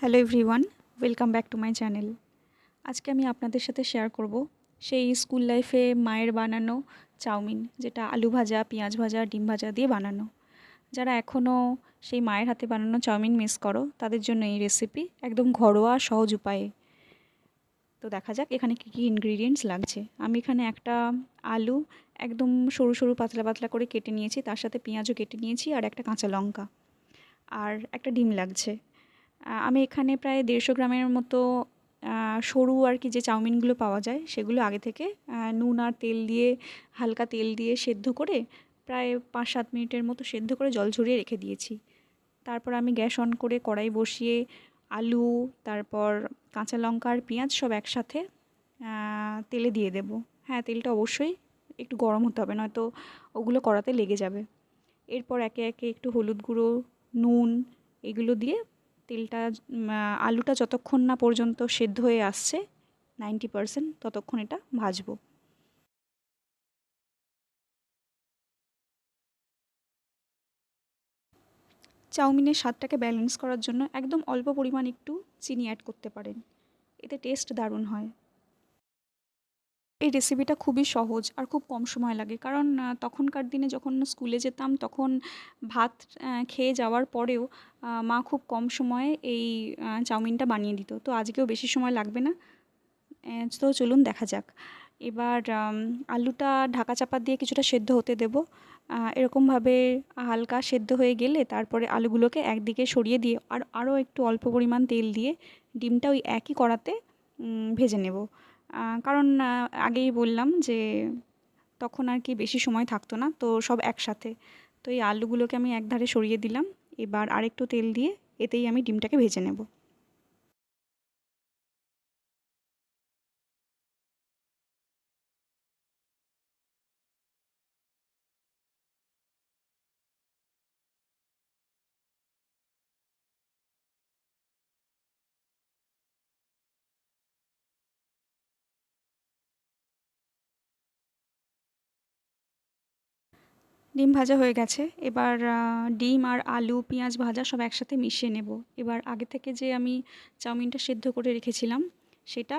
Hello everyone, welcome back to my channel. আজকে আমি আপনাদের সাথে শেয়ার করব সেই স্কুল লাইফে মায়ের বানানো চাউমিন, যেটা আলু ভাজা, পেঁয়াজ ভাজা, ডিম ভাজা দিয়ে বানানো। যারা এখনও সেই মায়ের হাতে বানানো চাউমিন মিস করো, তাদের জন্য এই রেসিপি একদম ঘরোয়া, সহজ উপায়ে। তো দেখা যাক এখানে কী কী ইনগ্রিডিয়েন্টস লাগছে। আমি এখানে একটা আলু একদম সরু সরু, পাতলা পাতলা করে কেটে নিয়েছি, তার সাথে পেঁয়াজও কেটে নিয়েছি আর একটা কাঁচা লঙ্কা। আর একটা ডিম লাগছে। আমি এখানে প্রায় দেড়শো গ্রামের মতো সরু আর কি যে চাউমিনগুলো পাওয়া যায়, সেগুলো আগে থেকে নুন আর তেল দিয়ে, হালকা তেল দিয়ে সেদ্ধ করে প্রায় পাঁচ সাত মিনিটের মতো সেদ্ধ করে জল ঝরিয়ে রেখে দিয়েছি। তারপর আমি গ্যাস অন করে কড়াই বসিয়ে আলু, তারপর কাঁচা লঙ্কা আর পেঁয়াজ সব একসাথে তেলে দিয়ে দেব। হ্যাঁ তেলটা অবশ্যই একটু গরম হতে হবে, নয়তো ওগুলো কড়াতে লেগে যাবে। এরপর একে একে একটু হলুদ গুঁড়ো, নুন, এগুলো দিয়ে তেলটা আলুটা যতক্ষণ না পর্যন্ত সেদ্ধ হয়ে আসছে নাইনটি পারসেন্ট ততক্ষণ এটা ভাজবো। চাউমিনের স্বাদটাকে ব্যালেন্স করার জন্য একদম অল্প পরিমাণ একটু চিনি অ্যাড করতে পারেন। এতে টেস্ট দারুণ হয়। এই রেসিপিটা খুবই সহজ আর খুব কম সময় লাগে। কারণ তখনকার দিনে যখন স্কুলে যেতাম, তখন ভাত খেয়ে যাওয়ার পরেও মা খুব কম সময়ে এই চাউমিনটা বানিয়ে দিত। তো আজকেও বেশি সময় লাগবে না। তো চলুন দেখা যাক। এবার আলুটা ঢাকা চাপা দিয়ে কিছুটা সেদ্ধ হতে দেব। এরকমভাবে হালকা সেদ্ধ হয়ে গেলে তারপরে আলুগুলোকে একদিকে সরিয়ে দিয়ে আর আরও একটু অল্প পরিমাণ তেল দিয়ে ডিমটা ওই একই কড়াতে ভেজে নেব। কারণ আগেই বললাম যে তখন আর কি বেশি সময় থাকতো না, তো সব একসাথে। তো এই আলুগুলোকে আমি একধারে সরিয়ে দিলাম, এবার আরেকটু তেল দিয়ে এতেই আমি ডিমটাকে ভেজে নেব। ডিম ভাজা হয়ে গেছে। এবার ডিম আর আলু, পেঁয়াজ ভাজা সব একসাথে মিশিয়ে নেব। এবার আগে থেকে যে আমি চাউমিনটা সেদ্ধ করে রেখেছিলাম, সেটা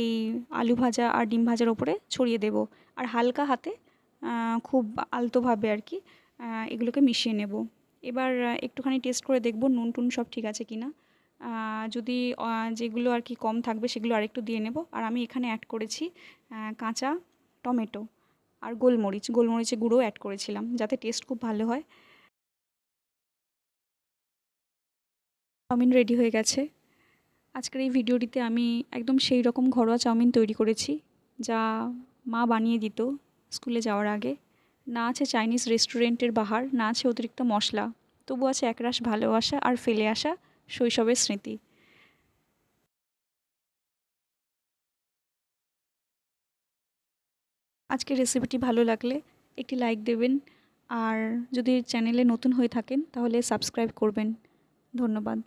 এই আলু ভাজা আর ডিম ভাজার ওপরে ছড়িয়ে দেব। আর হালকা হাতে খুব আলতোভাবে আর কি এগুলোকে মিশিয়ে নেব। এবার একটুখানি টেস্ট করে দেখব নুন টুন সব ঠিক আছে কি না যদি যেগুলো আর কি কম থাকবে সেগুলো আরেকটু দিয়ে নেব। আর আমি এখানে অ্যাড করেছি কাঁচা টমেটো। আর গোলমরিচ, গোলমরিচের গুঁড়ো অ্যাড করেছিলাম যাতে টেস্ট খুব ভালো হয়। চাউমিন রেডি হয়ে গেছে। আজকের এই ভিডিওটিতে আমি একদম সেই রকম ঘরোয়া চাউমিন তৈরি করেছি, যা মা বানিয়ে দিত স্কুলে যাওয়ার আগে। না আছে চাইনিজ রেস্টুরেন্টের বাহার, না আছে অতিরিক্ত মশলা। তবু আছে একরাশ ভালোবাসা আর ফেলে আসা শৈশবের স্মৃতি। আজকের রেসিপিটি ভালো লাগলে একটি লাইক দেবেন। আর যদি চ্যানেলে নতুন হয়ে থাকেন, তাহলে সাবস্ক্রাইব করবেন। ধন্যবাদ।